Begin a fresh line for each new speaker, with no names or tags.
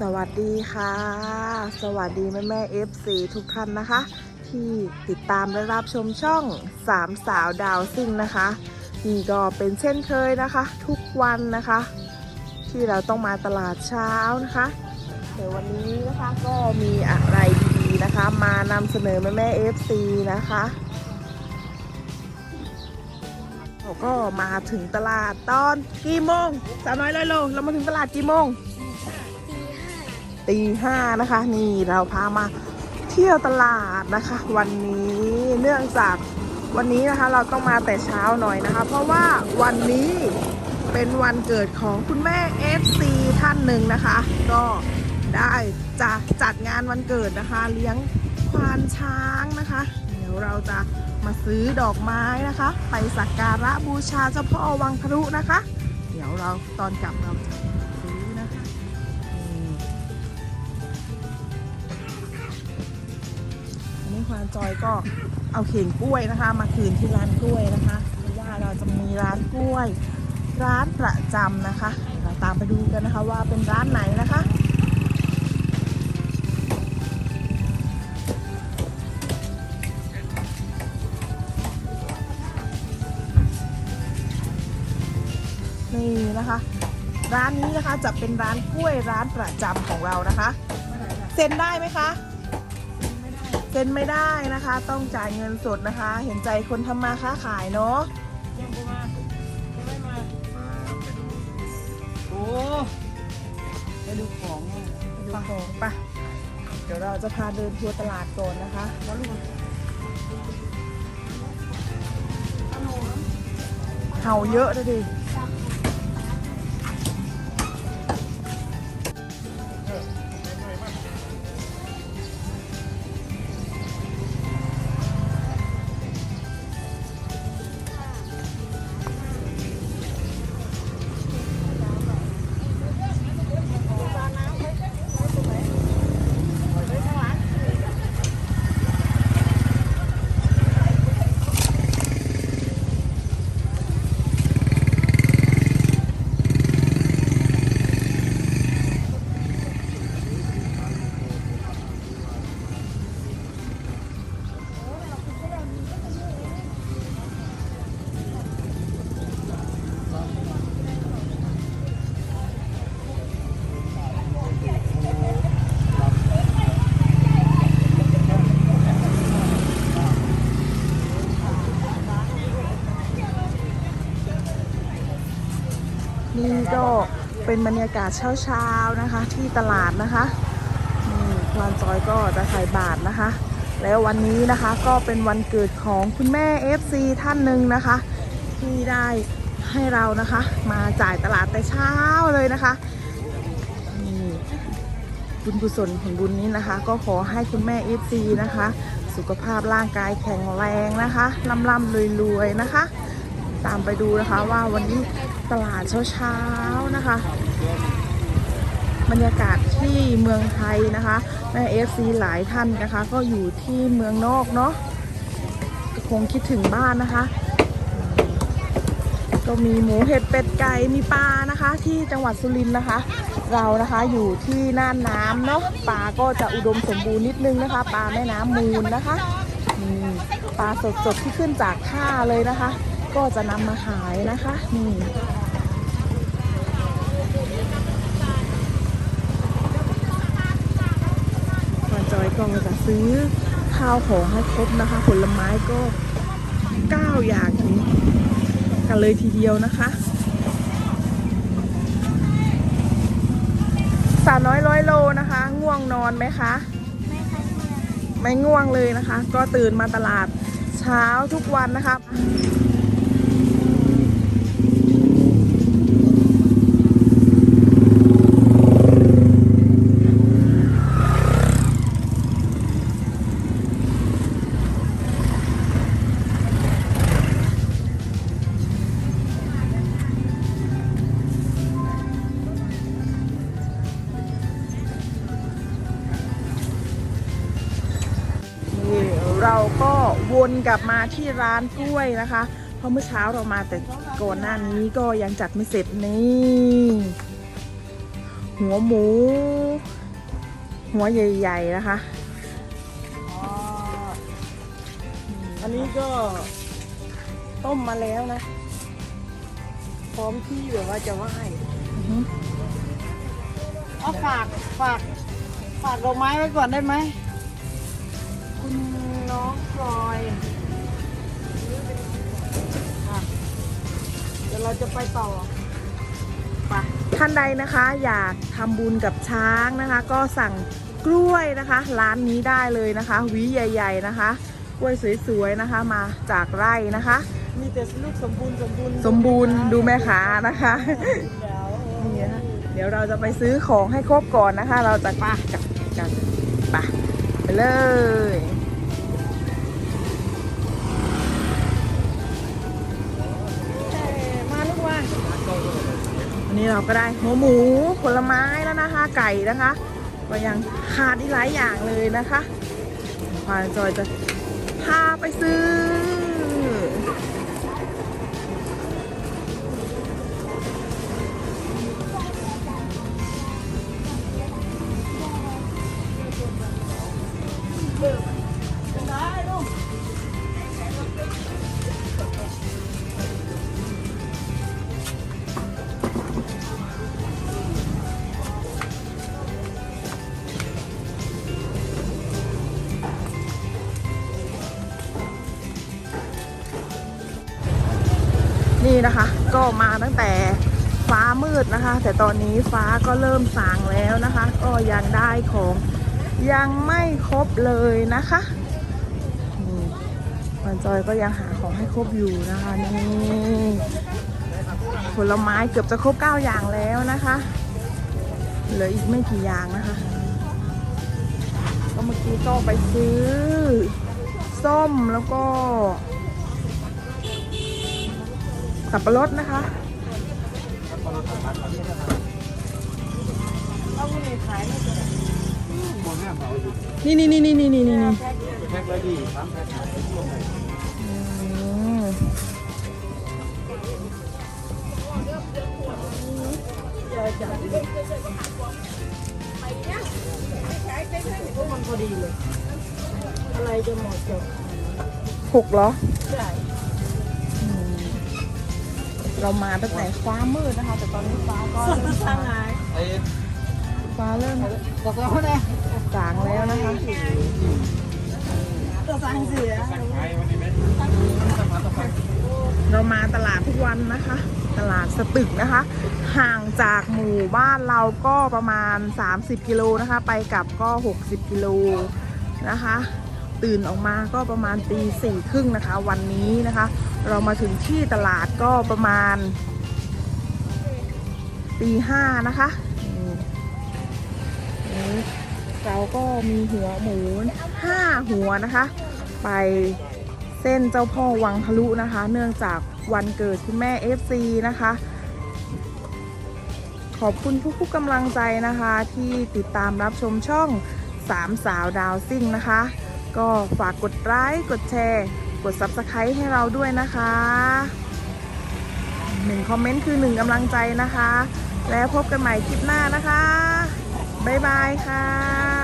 สวัสดีค่ะ สวัสดีแม่แม่เอฟซีทุกท่านนะคะ ที่ติดตามและรับชมช่องสามสาวดาวซิ่งนะคะนี่ก็เป็นเช่นเคยนะคะ ทุกวันนะคะ ที่เราต้องมาตลาดเช้านะคะแต่วันนี้นะคะก็มีอะไรดีๆนะคะ มานำเสนอแม่แม่เอฟซีนะคะเราก็มาถึงตลาดตอนกี่โมงสาวน้อยร้อยโลเรามาถึงตลาดกี่โมง ตีห้านะคะ นี่เราพามาเที่ยวตลาดนะคะ วันนี้เนื่องจากวันนี้นะคะเราต้องมาแต่เช้าหน่อยนะคะ เพราะว่าวันนี้เป็นวันเกิดของคุณแม่ FC ท่านหนึ่งนะคะ ก็ได้จะจัดงานวันเกิดนะคะ เลี้ยงควานช้างนะคะ เดี๋ยวเราจะมาซื้อดอกไม้นะคะ ไปสักการะบูชาเจ้าพ่อวังครุนะคะ เดี๋ยวเราตอนกลับเราจะ ควานจอยก็เอาเข่งกล้วยนะคะ มาคืนที่ร้านกล้วยนะคะเพราะว่าเราจะมีร้านกล้วย ร้านประจำนะคะเดี๋ยวเราตามไปดูกันนะคะว่าเป็นร้านไหนนะคะนี่นะคะ ร้านนี้นะคะจะเป็นร้านกล้วยร้านประจำของเรานะคะ เซ็นได้ไหมคะ เซ็นไม่ได้นะคะ ต้องจ่ายเงินสดนะคะ เห็นใจคนทำมาค้าขายเนาะ
ยังกูมายังไม่มาโอ้ไปดูของ
ไปดูของปะเดี๋ยวเราจะพาเดินทัวร์ตลาดก่อนนะคะ
แล้วลูก
เห่าเยอะเลยดิ เป็นบรรยากาศเช้าๆนะคะ ที่ตลาดนะคะนี่ควานจอยก็จะใส่บาทนะคะ แล้ววันนี้นะคะก็เป็นวันเกิดของคุณแม่ FC ท่านหนึ่งนะคะ ที่ได้ให้เรานะคะ มาจ่ายตลาดแต่เช้าเลยนะคะนี่บุญกุศลผลบุญนี้นะคะ ก็ขอให้คุณแม่ FC นะคะ สุขภาพร่างกายแข็งแรงนะคะร่ำร่ำรวยๆนะคะ ตามไปดูนะคะว่าวันนี้ตลาดเช้าๆนะคะ บรรยากาศที่เมืองไทยนะคะแม่เอฟซีหลายท่านนะคะ ก็อยู่ที่เมืองนอกเนาะคงคิดถึงบ้านนะคะ ก็มีหมูเห็ดเป็ดไก่มีปลานะคะ ที่จังหวัดสุรินทร์นะคะ เรานะคะอยู่ที่น่านน้ำเนาะปลาก็จะอุดมสมบูรณ์นิดนึงนะคะปลาแม่น้ำมูลนะคะปลาสดๆที่ขึ้นจากท่าเลยนะคะ ก็จะนำมาขายนะคะนี่ควานจอยก็จะซื้อข้าวของให้ครบนะคะ ผลไม้ก็ 9 อย่างนี้กันเลยทีเดียวนะคะสาวน้อยร้อยโลนะคะ ง่วงนอนไหมคะ ไม่ง่วงเลยนะคะ ก็ตื่นมาตลาดเช้าทุกวันนะคะ วนกลับมาที่ร้านกล้วยนะคะ เพราะเมื่อเช้าเรามาแต่ก่อนหน้านี้ก็ยังจัดไม่เสร็จนี่ หัวหมู หัวใหญ่ๆนะคะ
อันนี้ก็ต้มมาแล้วนะ พร้อมที่แบบว่าจะไหว้เอาฝากฝากฝากดอกไม้ไว้ก่อนได้ไหม น้องพลอยอะเดี๋ยวเราจะไปต่อไป
ท่านใดนะคะอยากทำบุญกับช้างนะคะ ก็สั่งกล้วยนะคะ ร้านนี้ได้เลยนะคะหวีใหญ่ ๆนะคะ กล้วยสวยๆนะคะมาจากไร่นะคะ
มีแต่ลูกสมบูรณ์สมบูรณ์
สมบูรณ์ดูแม่ค้านะคะ
เดี๋ยว
นี่นะคะเดี๋ยวเราจะไปซื้อของให้ครบก่อนนะคะ เราจะไปกันกันไปไปเลย
เรา
ก็ได้หัวหมูผลไม้แล้วนะคะ ไก่นะคะก็ยังขาดอีกหลายอย่างเลยนะคะควานจอยจะพาไปซื้อ นี่นะคะ ก็มาตั้งแต่ฟ้ามืดนะคะ แต่ตอนนี้ฟ้าก็เริ่มสางแล้วนะคะ ก็ยังได้ของยังไม่ครบเลยนะคะนี่วันจอยก็ยังหาของให้ครบอยู่นะคะนี่ผลไม้เกือบจะครบ 9 อย่างแล้วนะคะเหลืออีกไม่กี่อย่างนะคะ ก็เมื่อกี้ก็ไปซื้อ ส้มแล้วก็ สับปะรดนะคะ
เอาเงินขายไม่เป็น
นี่นี่นี่นี่นี่นี่นี่
แพ็ค
แพ็คละดีสามแพ็ค
อืม
เดี๋ยวจะพวกมันพอดีเลยอะไรจะหมดจบ
หกเหรอ
ใช่
อืม เรามาตั้งแต่ฟ้ามืดนะคะ แต่ตอนนี้ฟ้าก็
สดทางไหน
ไอ้
ฟ้าเริ่ม
บอกเราเนี่ย
สางแล้วนะคะ
ตัวสังเสีย
ไอ้วันนี้ไหม
เรามาตลาดทุกวันนะคะ ตลาดสตึกนะคะ ห่างจากหมู่บ้านเราก็ประมาณ 30 กิโลนะคะ ไปกลับก็ 60 กิโลนะคะ ตื่นออกมาก็ประมาณตีสี่ครึ่งนะคะ วันนี้นะคะ เรามาถึงที่ตลาดก็ประมาณตีห้านะคะเราก็มีหัวหมูห้าหัวนะคะ ไปเส้นเจ้าพ่อวังทะลุนะคะ เนื่องจากวันเกิดคุณแม่ FC นะคะ ขอบคุณทุกๆกำลังใจนะคะที่ติดตามรับชมช่องสามสาวดาวซิ่งนะคะ ก็ฝากกดไลค์กดแชร์ กด Subscribe ให้เราด้วยนะคะหนึ่งคอมเมนต์คือหนึ่งกำลังใจนะคะ แล้วพบกันใหม่คลิปหน้านะคะ บ๊ายบายค่ะ